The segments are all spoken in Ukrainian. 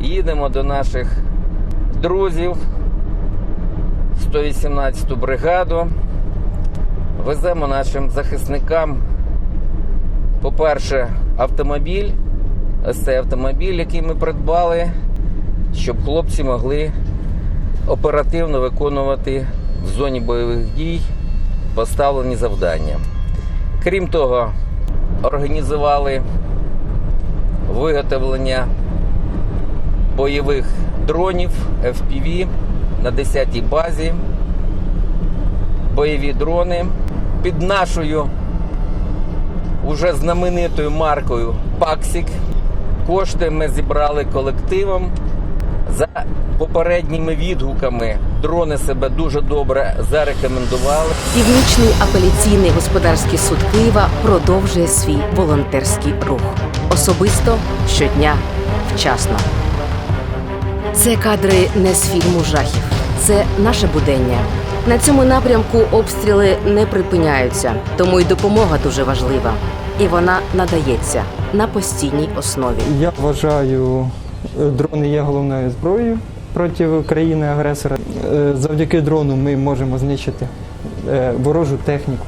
Їдемо до наших друзів 118-ту бригаду. Веземо нашим захисникам, по-перше, автомобіль. Ось цей автомобіль, який ми придбали, щоб хлопці могли оперативно виконувати в зоні бойових дій поставлені завдання. Крім того, організували виготовлення бойових дронів FPV на 10-й базі. Бойові дрони під нашою уже знаменитою маркою Паксік. Кошти ми зібрали колективом. За попередніми відгуками дрони себе дуже добре зарекомендували. Північний апеляційний господарський суд Києва продовжує свій волонтерський рух. Особисто щодня вчасно. Це кадри не з фільму жахів, це наше будення. На цьому напрямку обстріли не припиняються, тому й допомога дуже важлива. І вона надається на постійній основі. Я вважаю, е, дрони є головною зброєю проти країни-агресора. Е, Завдяки дрону ми можемо знищити е, ворожу техніку,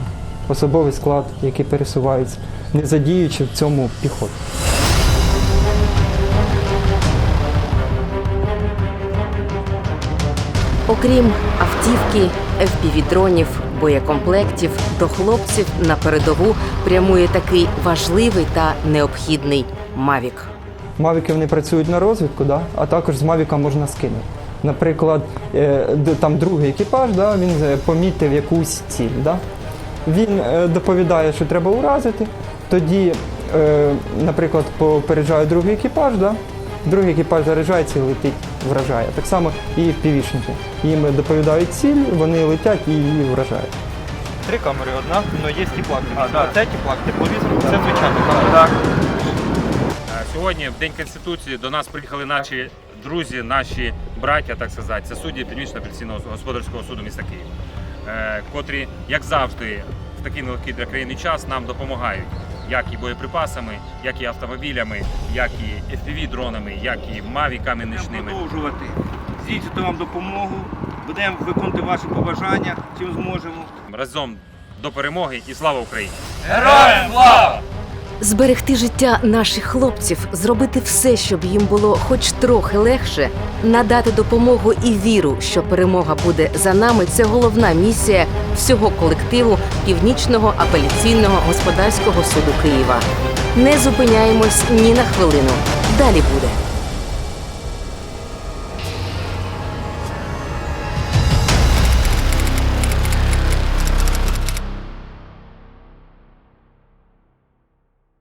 особовий склад, який пересувається, не задіючи в цьому піхоту. Окрім автівки, FPV-дронів, боєкомплектів, до хлопців на передову прямує такий важливий та необхідний Мавік. Мавіки вони працюють на розвідку, да? а також з Мавіка можна скинути. Наприклад, е, там другий екіпаж, да? він е, помітив якусь ціль. Да? Він е, доповідає, що треба уразити. Тоді, наприклад, попереджає другий екіпаж, да? другий екіпаж заряджається і летить, вражає. Так само і півішники. Їм доповідають ціль, вони летять і її вражають. Три камери, одна, але є тіплак. А, да. Це тіплак, тепловізор, це звичайно камера. Так. Сьогодні, в День Конституції, до нас приїхали наші друзі, наші браття, так сказати, це судді Північного апеляційного господарського суду міста Києва, е, котрі, як завжди, в такий нелегкий для країни час нам допомагають. Як і боєприпасами, як і автомобілями, як і FPV-дронами, як і мавіками Будемо нічними. продовжувати здійснювати вам допомогу. Будемо виконувати ваші побажання, чим зможемо. Разом до перемоги і слава Україні! Зберегти життя наших хлопців, зробити все, щоб їм було хоч трохи легше, надати допомогу і віру, що перемога буде за нами. Це головна місія всього колективу Північного апеляційного господарського суду Києва. Не зупиняємось ні на хвилину. Далі буде.